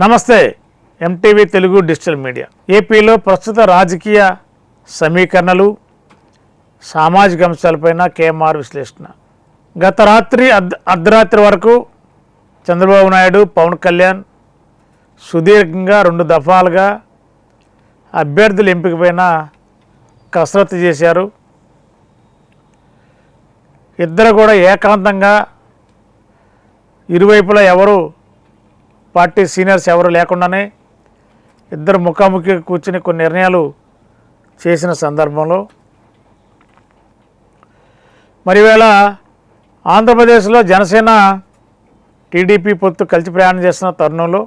నమస్తే MTV Telugu digital media. ఏపీలో ప్రస్తుత రాజకీయ సమీకరణలు సామాజిక అంశాలపైన కేఎంఆర్ విశ్లేషణ. గత రాత్రి అర్ధ అర్ధరాత్రి వరకు చంద్రబాబు నాయుడు పవన్ కళ్యాణ్ సుదీర్ఘంగా రెండు దఫాలుగా అభ్యర్థుల ఎంపికపైన కసరత్తు చేశారు. ఇద్దరు కూడా ఏకాంతంగా ఇరువైపులా ఎవరు పార్టీ సీనియర్స్ ఎవరు లేకుండానే ఇద్దరు ముఖాముఖి కూర్చుని కొన్ని నిర్ణయాలు చేసిన సందర్భంలో మరివేళ ఆంధ్రప్రదేశ్లో జనసేన టీడీపీ పొత్తు కలిసి ప్రయాణం చేస్తున్న తరుణంలో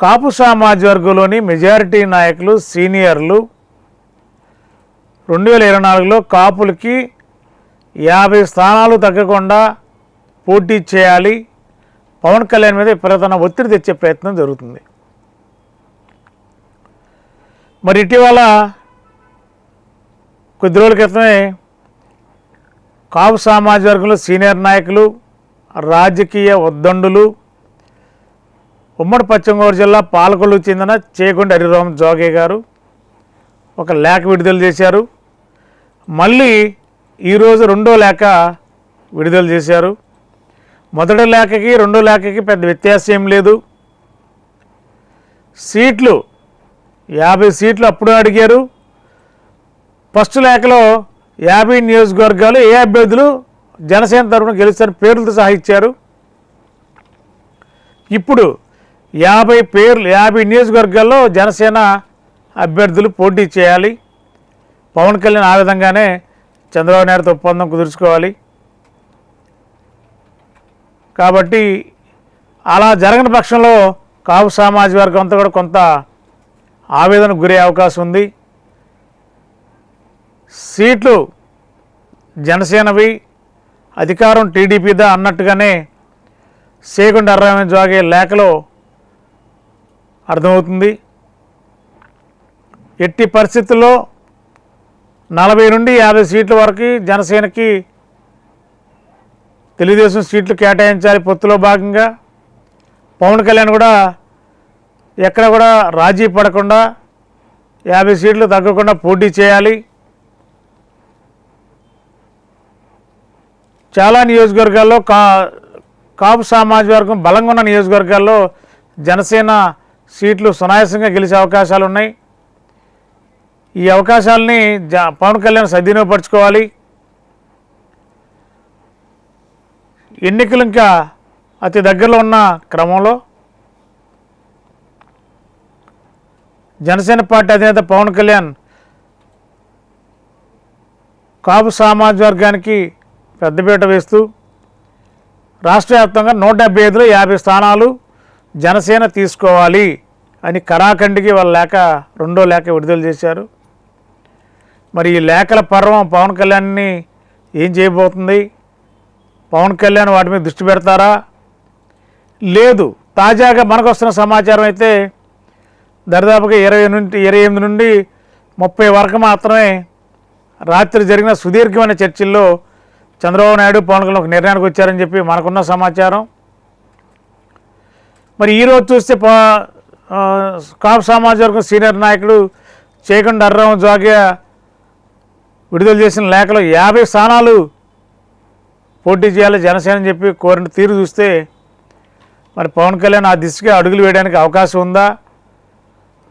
కాపు సామాజిక వర్గంలోని మెజారిటీ నాయకులు సీనియర్లు రెండు వేల ఇరవై నాలుగులో కాపులకి యాభై స్థానాలు తగ్గకుండా పోటీ చేయాలి. పవన్ కళ్యాణ్ మీద విపరీతమైన ఒత్తిడి తెచ్చే ప్రయత్నం జరుగుతుంది. మరి ఇటీవల కొద్ది రోజుల క్రితమే కాపు సామాజిక వర్గంలో సీనియర్ నాయకులు రాజకీయ ఉద్దండులు ఉమ్మడి పశ్చిమ గోదావరి జిల్లా పాలకొల్లుకు చెందిన చేకొండ హరిరామ్ జోగే గారు ఒక లేఖ విడుదల చేశారు. మళ్ళీ ఈరోజు రెండో లేఖ విడుదల చేశారు. మొదటి లేఖకి రెండో లేఖకి పెద్ద వ్యత్యాసం ఏం లేదు. సీట్లు యాభై సీట్లు అప్పుడు అడిగారు. ఫస్ట్ లేఖలో యాభై నియోజకవర్గాలు ఏ అభ్యర్థులు జనసేన తరఫున గెలుస్తారని పేర్లతో సహా ఇచ్చారు. ఇప్పుడు యాభై పేర్లు యాభై నియోజకవర్గాల్లో జనసేన అభ్యర్థులు పోటీ చేయాలి. పవన్ కళ్యాణ్ ఆ విధంగానే చంద్రబాబు నాయుడుతో ఒప్పందం కుదుర్చుకోవాలి. కాబట్టి అలా జరగని పక్షంలో కాపు సామాజిక వర్గం అంతా కూడా కొంత ఆవేదనకు గురే అవకాశం ఉంది. సీట్లు జనసేనవి అధికారం టీడీపీదా అన్నట్టుగానే సేగుండ అర్రామని జోగే లేఖలో అర్థమవుతుంది. ఎట్టి పరిస్థితుల్లో నలభై నుండి యాభై సీట్ల వరకు జనసేనకి తెలుగుదేశం సీట్లు కేటాయించాలి పొత్తులో భాగంగా. పవన్ కళ్యాణ్ కూడా ఎక్కడ కూడా రాజీ పడకుండా యాభై సీట్లు తగ్గకుండా పోటీ చేయాలి. చాలా నియోజకవర్గాల్లో కా కాపు సామాజిక వర్గం బలంగా ఉన్న నియోజకవర్గాల్లో జనసేన సీట్లు సునాయాసంగా గెలిచే అవకాశాలు ఉన్నాయి ఈ అవకాశాలని జ పవన్ కళ్యాణ్ సద్వినియోగపరచుకోవాలి. ఎన్నికలు ఇంకా అతి దగ్గరలో ఉన్న క్రమంలో జనసేన పార్టీ అధినేత పవన్ కళ్యాణ్ కాపు సామాజిక వర్గానికి పెద్దపీట వేస్తూ రాష్ట్ర వ్యాప్తంగా నూట డెబ్బై ఐదులో యాభై స్థానాలు జనసేన తీసుకోవాలి అని కరాఖండికి వాళ్ళ లేఖ రెండో లేఖ విడుదల చేశారు. మరి ఈ లేఖల పర్వం పవన్ కళ్యాణ్ని ఏం చేయబోతుంది? పవన్ కళ్యాణ్ వాటి మీద దృష్టి పెడతారా? లేదు. తాజాగా మనకు వస్తున్న సమాచారం అయితే దరిదాపుగా ఇరవై నుండి ఇరవై ఎనిమిది నుండి ముప్పై వరకు మాత్రమే రాత్రి జరిగిన సుదీర్ఘమైన చర్చల్లో చంద్రబాబు నాయుడు పవన్ కళ్యాణ్ ఒక నిర్ణయానికి వచ్చారని చెప్పి మనకున్న సమాచారం. మరి ఈరోజు చూస్తే ప- ఆ, కాపు సీనియర్ నాయకుడు చేకండి అర్రం జోగ్య విడుదల చేసిన లేఖలో యాభై స్థానాలు పోటీ చేయాలి జనసేన అని చెప్పి కోరిన తీరు చూస్తే మరి పవన్ కళ్యాణ్ ఆ దిశగా అడుగులు వేయడానికి అవకాశం ఉందా?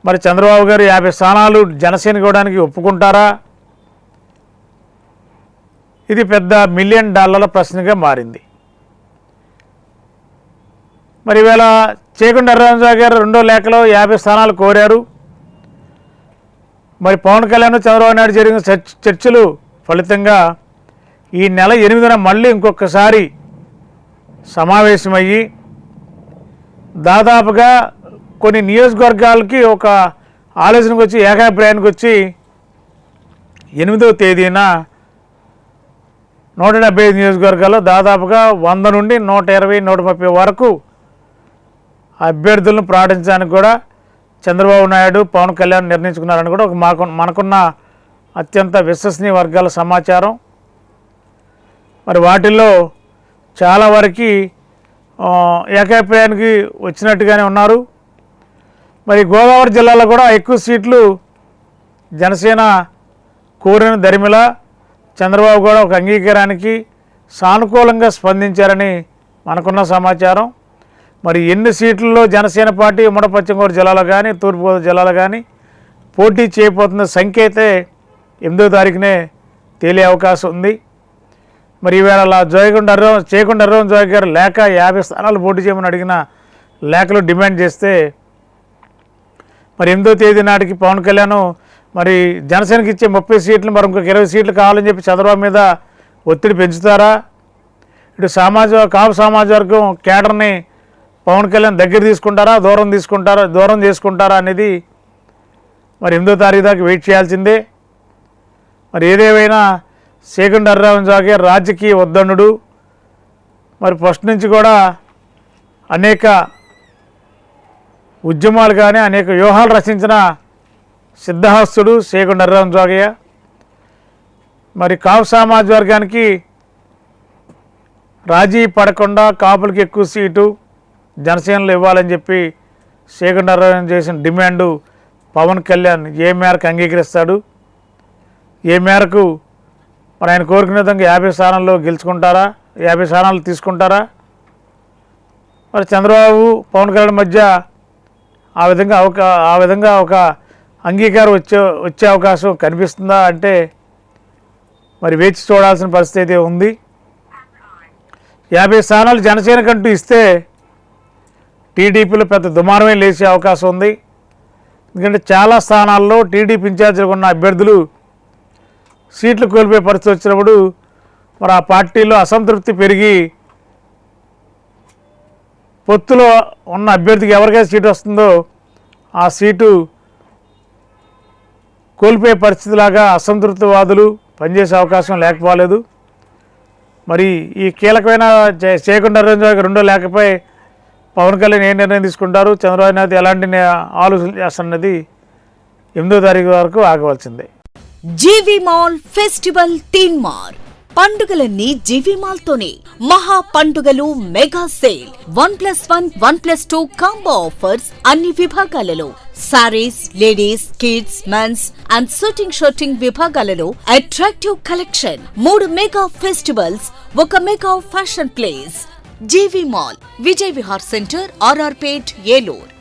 మరి చంద్రబాబు గారు యాభై స్థానాలు జనసేనకి ఇవ్వడానికి ఒప్పుకుంటారా? ఇది పెద్ద మిలియన్ డాలర్ల ప్రశ్నగా మారింది. మరి ఈవేళ చేకొండ అర్రాజా గారు రెండో లేఖలో యాభై స్థానాలు కోరారు. మరి పవన్ కళ్యాణ్ చంద్రబాబు నాయుడు జరిగిన చర్చ చర్చలు ఫలితంగా ఈ నెల ఎనిమిదిన మళ్ళీ ఇంకొకసారి సమావేశమయ్యి దాదాపుగా కొన్ని నియోజకవర్గాలకి ఒక ఆలోచనకు వచ్చి ఏకాభిప్రాయానికి వచ్చి ఎనిమిదవ తేదీన నూట డెబ్బై ఐదు నియోజకవర్గాల్లో దాదాపుగా వంద నుండి నూట ఇరవై నూట ముప్పై వరకు అభ్యర్థులను ప్రకటించడానికి కూడా చంద్రబాబు నాయుడు పవన్ కళ్యాణ్ నిర్ణయించుకున్నారని కూడా ఒక మాకు మనకున్న అత్యంత విశ్వసనీయ వర్గాల సమాచారం. మరి వాటిల్లో చాలా వరకు ఏకాభిప్రాయానికి వచ్చినట్టుగానే ఉన్నారు. మరి గోదావరి జిల్లాలో కూడా ఎక్కువ సీట్లు జనసేన కోరిన దరిమిల చంద్రబాబు కూడా ఒక అంగీకారానికి సానుకూలంగా స్పందించారని మనకున్న సమాచారం. మరి ఎన్ని సీట్లలో జనసేన పార్టీ ఉమ్మడి పశ్చిమగోదావరి జిల్లాలో కానీ తూర్పుగోదావరి జిల్లాలో కానీ పోటీ చేయబోతున్న సంఖ్య అయితే ఎనిమిదో తారీఖునే తేలే అవకాశం ఉంది. మరి ఈవేళ అలా జోయకొండ అర్రం చేయకుండా అర్రం జోయ్ గారు లేక యాభై స్థానాలు పోటీ చేయమని అడిగిన లేఖలు డిమాండ్ చేస్తే మరి ఎనిమిదో తేదీ నాటికి పవన్ కళ్యాణ్ మరి జనసేనకి ఇచ్చే ముప్పై సీట్లు మరి ఇంకొక ఇరవై సీట్లు కావాలని చెప్పి చంద్రబాబు మీద ఒత్తిడి పెంచుతారా? ఇటు సమాజ కాపు సమాజ వర్గం కేటర్ని పవన్ కళ్యాణ్ దగ్గర తీసుకుంటారా దూరం తీసుకుంటారా దూరం చేసుకుంటారా అనేది మరి ఎనిమిదో తారీఖు దాకా వెయిట్ చేయాల్సిందే. మరి ఏదేమైనా సేకండ్ సాగే రాజకీయ ఉద్దండుడు. మరి ఫస్ట్ నుంచి కూడా అనేక ఉద్యమాలు కానీ అనేక వ్యూహాలు రచించిన సిద్ధహస్తుడు సేకండ్ జోగయ్య. మరి కాపు సమాజ వర్గానికి రాజీ పడకుండా కాపులకి ఎక్కువ సీటు జనసేనలో ఇవ్వాలని చెప్పి సేకండ్ చేసిన డిమాండు పవన్ కళ్యాణ్ ఏ మేరకు అంగీకరిస్తాడు? ఏ మేరకు మరి ఆయన కోరుకునే విధంగా యాభై స్థానాల్లో గెలుచుకుంటారా? యాభై స్థానాలు తీసుకుంటారా? మరి చంద్రబాబు పవన్ కళ్యాణ్ మధ్య ఆ విధంగా ఒక ఆ విధంగా ఒక అంగీకారం వచ్చే వచ్చే అవకాశం కనిపిస్తుందా అంటే మరి వేచి చూడాల్సిన పరిస్థితి అయితే ఉంది. యాభై స్థానాలు జనసేన కంటూ ఇస్తే టీడీపీలో పెద్ద దుమారమే లేచే అవకాశం ఉంది. ఎందుకంటే చాలా స్థానాల్లో టీడీపీ ఇన్ఛార్జీలు ఉన్న అభ్యర్థులు సీట్లు కోల్పోయే పరిస్థితి వచ్చినప్పుడు మరి ఆ పార్టీలో అసంతృప్తి పెరిగి పొత్తులో ఉన్న అభ్యర్థికి ఎవరికైతే సీటు వస్తుందో ఆ సీటు కోల్పోయే పరిస్థితిలాగా అసంతృప్తివాదులు పనిచేసే అవకాశం లేకపోలేదు. మరి ఈ కీలకమైన చేయకుండా చేయకుండా రెండో లేకపోయి పవన్ కళ్యాణ్ ఏ నిర్ణయం తీసుకుంటారు? చంద్రబాబు నాయుడు ఎలాంటి ఆలోచన చేస్తున్నది ఎనిమిదో తారీఖు వరకు ఆగవలసిందే. జీవి మాల్ ఫెస్టివల్ తీన్ మార్ పండుగలన్నీ జీవి మాల్ తోనే మహా పండుగలు mega sale. One plus one one plus two combo offers అన్ని విభాగాలలో. Saris ladies kids mens and suiting suiting విభాగాలలో అట్రాక్టివ్ కలెక్షన్. మూడు మెగా ఫెస్టివల్స్ ఒక mega fashion place. GV mall Vijay Vihar centre RR Pet Eluru Eluru.